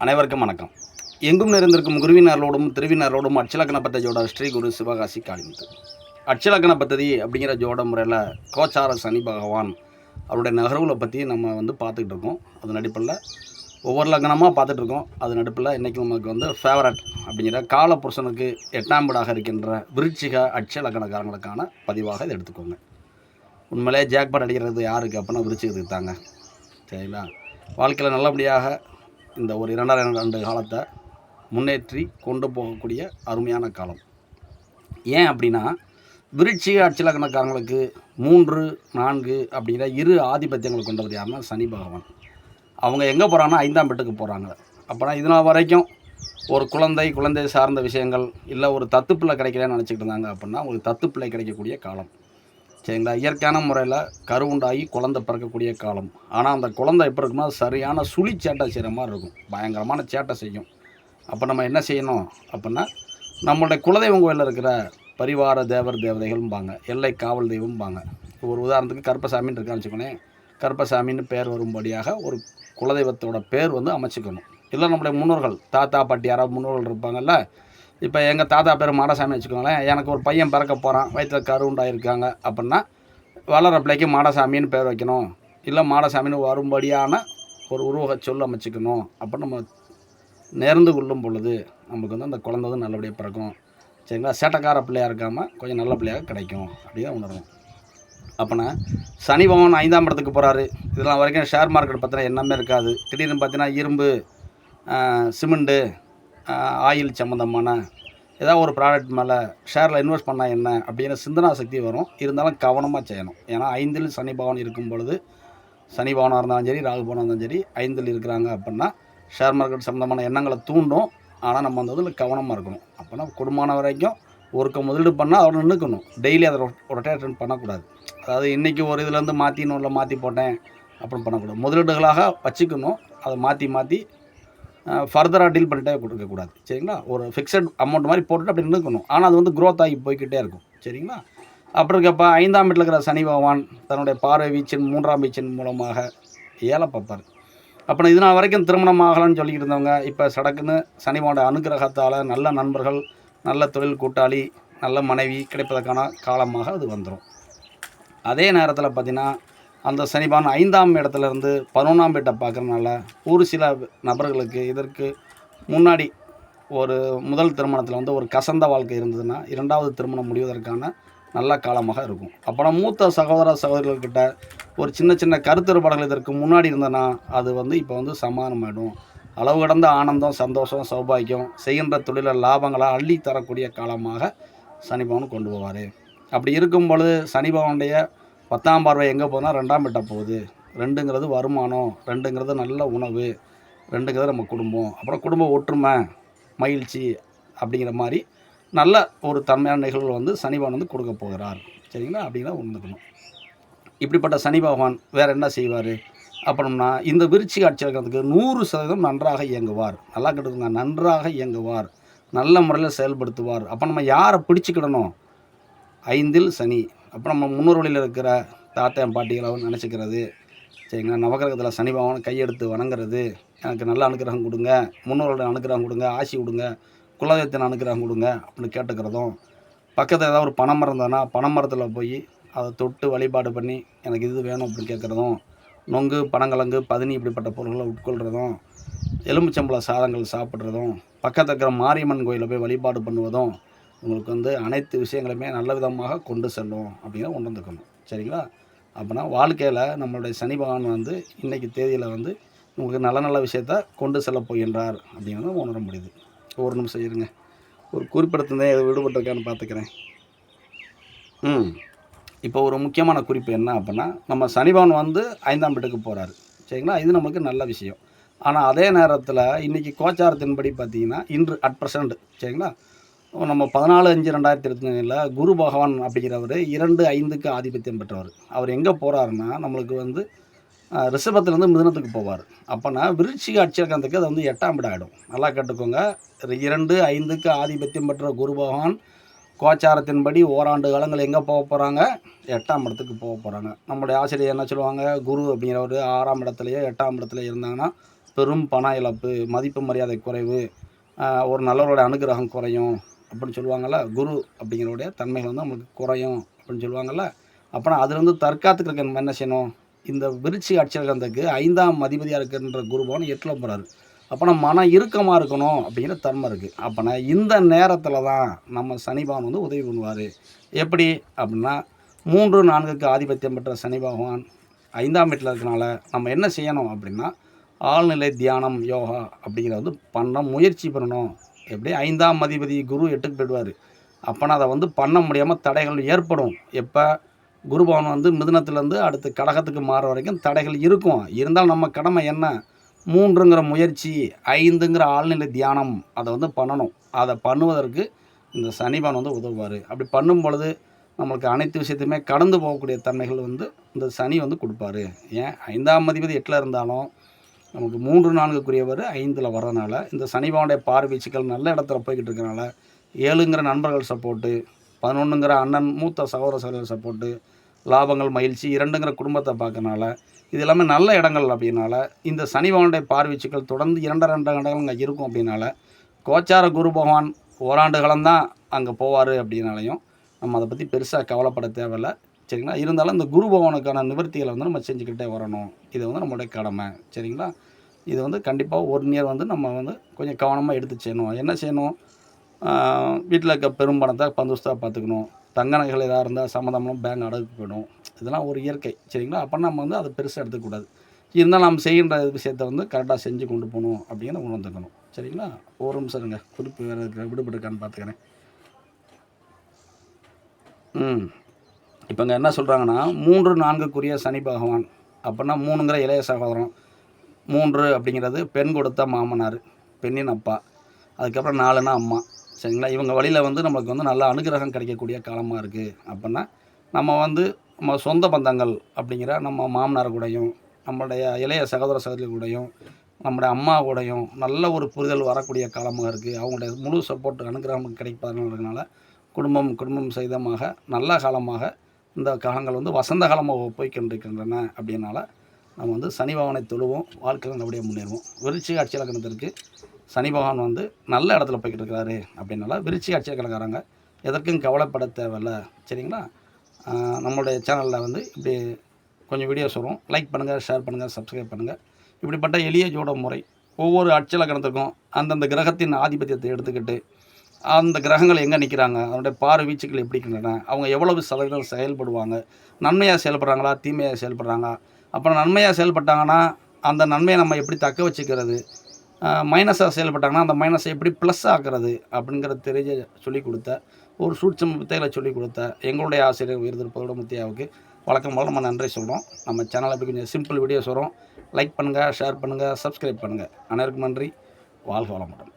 அனைவருக்கும் வணக்கம். எங்கும் நிறைந்திருக்கும் குருவினாரோடும் திருவினாரோடும் அட்சலக்கண பத்ததியோட ஸ்ரீ குரு சிவகாசி காளிமுத்து. அட்சலக்கண பத்ததி அப்படிங்கிற ஜோட முறையில் கோச்சார சனி பகவான் அவருடைய நகர்வுகளை பற்றி நம்ம வந்து பார்த்துக்கிட்டு இருக்கோம். அது நடிப்பில் ஒவ்வொரு லக்னமாக பார்த்துட்ருக்கோம் அது நடுப்பில் இன்றைக்கி நமக்கு வந்து ஃபேவரட் அப்படிங்கிற காலபுருஷனுக்கு எட்டாம் வீடாக இருக்கின்ற விருச்சிக அட்சலக்கணக்காரங்களுக்கான பதிவாக இதை எடுத்துக்கோங்க. உண்மையிலே ஜாக்பாட் அடிக்கிறது யாருக்கு அப்படின்னா விருச்சிகத்துக்கு தாங்க. சரிங்களா? வாழ்க்கையில் நல்லபடியாக இந்த ஒரு இரண்டாயிரம் ஆண்டு காலத்தை முன்னேற்றி கொண்டு போகக்கூடிய அருமையான காலம். ஏன் அப்படின்னா விருட்சிக அச்சலக்கணக்காரங்களுக்கு மூன்று நான்கு அப்படிங்கிற இரு ஆதிபத்தியங்களை கொண்டவர் யாருன்னா சனி பகவான். அவங்க எங்கே போகிறாங்கன்னா ஐந்தாம் பெட்டுக்கு போகிறாங்க அப்போனா இதனால் வரைக்கும் ஒரு குழந்தை குழந்தை சார்ந்த விஷயங்கள் இல்லை ஒரு தத்து பிள்ளை கிடைக்கலன்னு நினச்சிக்கிட்டு இருந்தாங்க அப்படின்னா உங்களுக்கு தத்து பிள்ளை கிடைக்கக்கூடிய காலம். சரிங்களா? இயற்கையான முறையில் கருவுண்டாகி குழந்தை பிறக்கக்கூடிய காலம். ஆனால் அந்த குழந்தை எப்படி இருக்குன்னா சரியான சுழி சேட்டை செய்கிற மாதிரி இருக்கும். பயங்கரமான சேட்டை செய்யும். அப்போ நம்ம என்ன செய்யணும் அப்படின்னா நம்மளுடைய குலதெய்வம் கோயிலில் இருக்கிற பரிவார தேவர் தேவதைகள்பாங்க எல்லை காவல் தெய்வம்பாங்க. ஒரு உதாரணத்துக்கு கருப்பசாமின்னு இருக்கான்னு வச்சுக்கோங்களேன். கருப்பசாமின்னு பேர் வரும்படியாக ஒரு குலதெய்வத்தோட பேர் வந்து அமைச்சிக்கணும். இல்லை நம்முடைய முன்னோர்கள் தாத்தா பாட்டி யாராவது முன்னோர்கள் இருப்பாங்கல்ல இப்போ எங்கள் தாத்தா பேர் மாடசாமி வச்சுக்கோங்களேன். எனக்கு ஒரு பையன் பிறக்க போகிறான் வயிற்றில் கருண்டாயிருக்காங்க அப்படின்னா வளர பிள்ளைக்கு மாடசாமின்னு பேர் வைக்கணும். இல்லை மாடசாமின்னு வரும்படியான ஒரு உருவக சொல் அமைச்சிக்கணும். அப்போ நம்ம நேர்ந்து கொள்ளும் பொழுது நமக்கு வந்து அந்த குழந்தை வந்து நல்லபடியாக பிறக்கும். சரிங்களா? சேட்டக்கார பிள்ளையாக இருக்காமல் கொஞ்சம் நல்ல பிள்ளையாக கிடைக்கும். அப்படின்னு உணரணும். அப்போனா சனி பகவான் ஐந்தாம் இடத்துக்கு போகிறாரு இதெல்லாம் வரைக்கும் ஷேர் மார்க்கெட் பற்றின என்னமே இருக்காது. திடீர்னு பார்த்தீங்கன்னா இரும்பு சிமெண்ட்டு ஆயில் சம்மந்தமான ஏதாவது ஒரு ப்ராடக்ட் மேலே ஷேரில் இன்வெஸ்ட் பண்ணால் என்ன அப்படின்னு சிந்தனா சக்தி வரும். இருந்தாலும் கவனமாக செய்யணும். ஏன்னா ஐந்தில் சனி பவன் இருக்கும் பொழுது சனி பவனாக இருந்தாலும் சரி ராகு பவனாக இருந்தாலும் சரி ஐந்தில் இருக்கிறாங்க அப்படின்னா ஷேர் மார்க்கெட் சம்மந்தமான எண்ணங்களை தூண்டும். ஆனால் நம்ம அந்த இதில் கவனமாக இருக்கணும். அப்போனா குடும்பமான வரைக்கும் ஒருக்க முதலீடு பண்ணால் அதோட நின்றுக்கணும் டெய்லி அதை ரொட்டேஷன் பண்ணக்கூடாது. அதாவது இன்றைக்கி ஒரு இதுலேருந்து மாற்றி இன்னொரு மாற்றி போட்டேன் அப்படின்னு பண்ணக்கூடாது. முதலீடுகளாக வச்சுக்கணும். அதை மாற்றி மாற்றி ஃபர்தராக டீல் பண்ணிட்டே கொடுக்கக்கூடாது. சரிங்களா? ஒரு ஃபிக்ஸட் அமௌண்ட் மாதிரி போட்டுட்டு அப்படி இருக்கணும் ஆனால் அது வந்து க்ரோத் ஆகி போய்க்கிட்டே இருக்கும். சரிங்களா? அப்புறம் இருக்கப்போ ஐந்தாம் வீட்டில் இருக்கிற சனி பகவான் தன்னுடைய பார்வை வீச்சின் மூன்றாம் வீச்சின் மூலமாக ஏழை பார்ப்பார். அப்புறம் இது நாள் வரைக்கும் திருமணம் ஆகலான்னு சொல்லிக்கிட்டு இருந்தவங்க இப்போ சடக்குன்னு சனிவோட அனுகிரகத்தால் நல்ல நண்பர்கள் நல்ல தொழில் கூட்டாளி நல்ல மனைவி கிடைப்பதற்கான காலமாக அது வந்துடும் அதே நேரத்தில் பார்த்தீங்கன்னா அந்த சனிபான் ஐந்தாம் இடத்துல இருந்து பதினொன்றாம் வீட்டை பார்க்குறதுனால ஒரு சில நபர்களுக்கு இதற்கு முன்னாடி ஒரு முதல் திருமணத்தில் வந்து ஒரு கசந்த வாழ்க்கை இருந்ததுன்னா இரண்டாவது திருமணம் முடிவதற்கான நல்ல காலமாக இருக்கும். அப்புறம் மூத்த சகோதர சகோதரிகள்கிட்ட ஒரு சின்ன சின்ன கருத்துருப்பாடுகள் இதற்கு முன்னாடி இருந்ததுன்னா அது வந்து இப்போ வந்து சமாதானமாயிடும். அளவு கடந்த ஆனந்தம் சந்தோஷம் சௌபாக்கியம் செய்கின்ற தொழிலில் லாபங்களாக அள்ளி தரக்கூடிய காலமாக சனிபவன் கொண்டு போவார். அப்படி இருக்கும் பொழுது சனிபவனுடைய பத்தாம் பார்வை எங்கே போகுதுன்னா ரெண்டாம் வீட்டை போகுது. ரெண்டுங்கிறது வருமானம் ரெண்டுங்கிறது நல்ல உணவு ரெண்டுங்கிறது நம்ம குடும்பம். அப்புறம் குடும்ப ஒற்றுமை மகிழ்ச்சி அப்படிங்கிற மாதிரி நல்ல ஒரு தன்மையான நிகழ்வுகள் வந்து சனி வந்து கொடுக்க போகிறார். சரிங்களா? அப்படிங்கிறத உணர்ந்துக்கணும். இப்படிப்பட்ட சனி பகவான் வேறு என்ன செய்வார்? அப்புறம்னா இந்த விருச்சி ஆட்சி இருக்கிறதுக்கு நூறு சதவீதம் நன்றாக இயங்குவார். நல்லா கேட்டுக்கோங்க நன்றாக இயங்குவார். நல்ல முறையில் செயல்படுத்துவார். அப்போ நம்ம யாரை பிடிச்சிக்கிடணும்? ஐந்தில் சனி. அப்புறம் நம்ம முன்னோர்களில் இருக்கிற தாத்தா பாட்டிகளாகவும் நினச்சிக்கிறது சரிங்களா நவகிரகத்தில் சனி பகவான் கையெடுத்து வணங்குறது எனக்கு நல்ல அனுக்கிரகம் கொடுங்க முன்னோர்களோட அனுக்கிரகம் கொடுங்க ஆசி கொடுங்க குலதெய்வத்தின் அனுக்கிரகம் கொடுங்க அப்படின்னு கேட்டுக்கிறதும் பக்கத்தில் ஏதாவது ஒரு பணம் இருந்ததுன்னா பனைமரத்தில் போய் அதை தொட்டு வழிபாடு பண்ணி எனக்கு இது வேணும் அப்படின்னு கேட்குறதும் நொங்கு பனங்கிழங்கு பதினி இப்படிப்பட்ட பொருட்களை உட்கொள்கிறதும் எலும்புச்சம்பள சாதங்கள் சாப்பிட்றதும் பக்கத்தில் இருக்கிற மாரியம்மன் கோயிலில் போய் வழிபாடு பண்ணுவதும் உங்களுக்கு வந்து அனைத்து விஷயங்களுமே நல்ல விதமாக கொண்டு செல்லும் அப்படின்னு உணர்ந்துக்கணும் சரிங்களா? அப்போனா வாழ்க்கையில் நம்மளுடைய சனி பகவான் வந்து இன்றைக்கி தேதியில் வந்து உங்களுக்கு நல்ல நல்ல விஷயத்த கொண்டு செல்ல போகின்றார் அப்படிங்கிறத உணர முடியுது. ஒரு நிமிஷம் இருங்க. ஒரு குறிப்பிடத்துலேயே எது விடுபட்டிருக்கான்னு பார்த்துக்கிறேன். ம். இப்போ ஒரு முக்கியமான குறிப்பு என்ன அப்படின்னா நம்ம சனிபவன் வந்து ஐந்தாம் வீட்டுக்கு போகிறாரு சரிங்களா? இது நமக்கு நல்ல விஷயம். ஆனால் அதே நேரத்தில் இன்றைக்கி கோச்சாரத்தின்படி பார்த்தீங்கன்னா இன்று அட் ப்ரெசண்ட் சரிங்களா? நம்ம பதினாலு அஞ்சு ரெண்டாயிரத்தி இருபத்தஞ்சில் குரு பகவான் அப்படிங்கிறவர் இரண்டு ஐந்துக்கு ஆதிபத்தியம் பெற்றவர். அவர் எங்கே போகிறாருன்னா நம்மளுக்கு வந்து ரிஷபத்துலேருந்து மிதனத்துக்கு போவார். அப்போனா விருட்சிக அட்சரகத்துக்கு அது வந்து எட்டாம் இடம் ஆகிடும் நல்லா கேட்டுக்கோங்க. இரண்டு ஐந்துக்கு ஆதிபத்தியம் பெற்ற குரு பகவான் கோச்சாரத்தின்படி ஓராண்டு காலங்கள் எங்கே போக போகிறாங்க எட்டாம் இடத்துக்கு போக போகிறாங்க நம்முடைய ஆசிரியர் என்ன சொல்லுவாங்க? குரு அப்படிங்கிறவர் ஆறாம் இடத்துலையோ எட்டாம் இடத்துல இருந்தாங்கன்னா பெரும் பண இழப்பு மதிப்பு மரியாதை குறைவு ஒரு நல்லவருடைய அனுகிரகம் குறையும். அப்படின்னு சொல்லுவாங்கள்ல குரு அப்படிங்கிறவுடைய தன்மைகள் வந்து நம்மளுக்கு குறையும் அப்படின்னு சொல்லுவாங்கள்ல அப்போனா அதுலேருந்து தற்காத்துக்கிறதுக்கு நம்ம என்ன செய்யணும்? இந்த விருச்சி அட்சரகந்தக்கு ஐந்தாம் அதிபதியாக இருக்கின்ற குருபவன் எட்டில் போகிறாரு அப்போனா மன இறுக்கமாக இருக்கணும் அப்படிங்கிற தன்மை இருக்குது அப்போனா இந்த நேரத்தில் தான் நம்ம சனிபவன் வந்து உதவி பண்ணுவார். எப்படி? அப்படின்னா மூன்று நான்குக்கு ஆதிபத்தியம் பெற்ற சனி பகவான் ஐந்தாம் வீட்டில் இருக்கனால நம்ம என்ன செய்யணும் அப்படின்னா ஆழ்நிலை தியானம் யோகா அப்படிங்கிறத வந்து பண்ண முயற்சி பண்ணணும். எப்படி ஐந்தாம் அதிபதி குரு எட்டுக்கு போயிடுவார். அப்போனா அதை வந்து பண்ண முடியாமல் தடைகள் ஏற்படும். எப்போ? குருபவன் வந்து மிதுனத்துலேருந்து அடுத்து கடகத்துக்கு மாற வரைக்கும் தடைகள் இருக்கும். இருந்தாலும் நம்ம கடமை என்ன? மூன்றுங்கிற முயற்சி ஐந்துங்கிற ஆழ்நிலை தியானம் அதை வந்து பண்ணணும். அதை பண்ணுவதற்கு இந்த சனிபான் வந்து உதவுவார். அப்படி பண்ணும் பொழுது நம்மளுக்கு அனைத்து விஷயத்தையுமே கடந்து போகக்கூடிய தன்மைகள் வந்து இந்த சனி வந்து கொடுப்பாரு. ஏன்? ஐந்தாம் அதிபதி எட்டில் இருந்தாலும் நமக்கு மூன்று நான்குக்குரியவர் ஐந்தில் வரனால இந்த சனிபாவுடைய பார்வீச்சுக்கள் நல்ல இடத்துல போய்கிட்டு இருக்கிறனால ஏழுங்கிற நண்பர்கள் சப்போர்ட்டு பதினொன்றுங்கிற அண்ணன் மூத்த சகோதர சகோதரர் சப்போர்ட்டு லாபங்கள் மகிழ்ச்சி இரண்டுங்கிற குடும்பத்தை பார்க்கறனால இது எல்லாமே நல்ல இடங்கள் அப்படின்னால இந்த சனிபவனுடைய பார்வீச்சுக்கள் தொடர்ந்து இரண்டு ரெண்டு இடங்கள் அங்கே இருக்கும் அப்படின்னால கோச்சார குரு பகவான் ஓராண்டு காலம்தான் அங்கே போவார் அப்படின்னாலையும் நம்ம அதை பற்றி பெருசாக கவலைப்பட தேவையில்ல. சரிங்களா? இருந்தாலும் இந்த குரு பகவானுக்கான நிவர்த்திகளை வந்து நம்ம செஞ்சுக்கிட்டே வரணும். இது வந்து நம்மளுடைய கடமை. சரிங்களா? இது வந்து கண்டிப்பாக ஒன் இயர் வந்து நம்ம வந்து கொஞ்சம் கவனமாக எடுத்து செய்யணும். என்ன செய்யணும்? வீட்டில் இருக்க பெரும் பணத்தை பந்துஸ்தாக பார்த்துக்கணும் தங்க நகைகள் எதாக இருந்தால் சம்மந்தம்லாம் பேங்க் அடகு போயிடும். இதெல்லாம் ஒரு இயற்கை சரிங்களா? அப்போ நம்ம வந்து அதை பெருசாக எடுத்துக்கூடாது இருந்தால் நம்ம செய்கின்ற விஷயத்தை வந்து கரெக்டாக செஞ்சு கொண்டு போகணும் அப்படிங்கிறத உணர்ந்துக்கணும். சரிங்களா? ஒரு நிமிஷம் இருங்க. குறிப்பு வேறு இருக்கிற விடுபட்டுருக்கான்னு பார்த்துக்கிறேன் ம். இப்போங்க என்ன சொல்கிறாங்கன்னா மூன்று நான்குக்குரிய சனி பகவான். அப்படின்னா மூணுங்கிற இளைய சகோதரம் மூன்று அப்படிங்கிறது பெண் கொடுத்த மாமனார் பெண்ணின் அப்பா. அதுக்கப்புறம் நாலுன்னா அம்மா. சரிங்களா? இவங்க வழியில் வந்து நம்மளுக்கு வந்து நல்ல அனுகிரகம் கிடைக்கக்கூடிய காலமாக இருக்குது அப்படின்னா நம்ம வந்து நம்ம சொந்த பந்தங்கள் அப்படிங்கிற நம்ம மாமனார் கூடயும் நம்மளுடைய இளைய சகோதர சகோதரி கூடயும் நம்முடைய அம்மா கூடயும் நல்ல ஒரு புரிதல் வரக்கூடிய காலமாக இருக்குது அவங்களுடைய முழு சப்போர்ட் அனுகிரகம் கிடைப்பதுனால குடும்பம் குடும்பம் சகிதமாக நல்ல காலமாக இந்த காலங்கள் வந்து வசந்த காலமாக போய்கொண்டிருக்கின்றன அப்படின்னால நம்ம வந்து சனி பகவானை தொழுவோம் வாழ்க்கையில் நல்லபடியாக முன்னேறுவோம். விருச்சிக அட்சி கணத்திற்கு சனி பகவான் வந்து நல்ல இடத்துல போய்கிட்டு இருக்கிறாரு அப்படின்னால விருச்சிக அட்சி கணக்காரங்க எதற்கும் கவலைப்பட தேவையில்ல. சரிங்களா? நம்மளுடைய சேனலில் வந்து இப்படி கொஞ்சம் வீடியோஸ் வரும். லைக் பண்ணுங்கள் ஷேர் பண்ணுங்கள் சப்ஸ்கிரைப் பண்ணுங்கள் இப்படிப்பட்ட எளிய ஜோட முறை ஒவ்வொரு அட்சலக்கணத்துக்கும் அந்தந்த கிரகத்தின் ஆதிபத்தியத்தை எடுத்துக்கிட்டு அந்த கிரகங்கள் எங்கே நிற்கிறாங்க அதனுடைய பார் வீச்சுக்கள் எப்படி இருக்கின்றன அவங்க எவ்வளவு சதவீதம் செயல்படுவாங்க நன்மையாக செயல்படுறாங்களா தீமையாக செயல்படுறாங்க அப்புறம் நன்மையாக செயல்பட்டாங்கன்னா அந்த நன்மையை நம்ம எப்படி தக்க வச்சுக்கிறது? மைனஸாக செயல்பட்டாங்கன்னா அந்த மைனஸை எப்படி ப்ளஸ் ஆக்குறது? அப்படிங்கிறத தெரிஞ்ச சொல்லிக் கொடுத்த ஒரு சூட்சம் வித்தைகளை சொல்லிக் கொடுத்த எங்களுடைய ஆசிரியர் உயர்திருப்பதோட முத்தியாவுக்கு வழக்கம் போல் நம்ம நன்றி சொல்கிறோம் நம்ம சேனலில் எப்படி கொஞ்சம் சிம்பிள் வீடியோஸ் வரும். லைக் பண்ணுங்கள் ஷேர் பண்ணுங்கள் சப்ஸ்கிரைப் பண்ணுங்கள் அனைவருக்கும் நன்றி. வாழ்க வளமுடன்.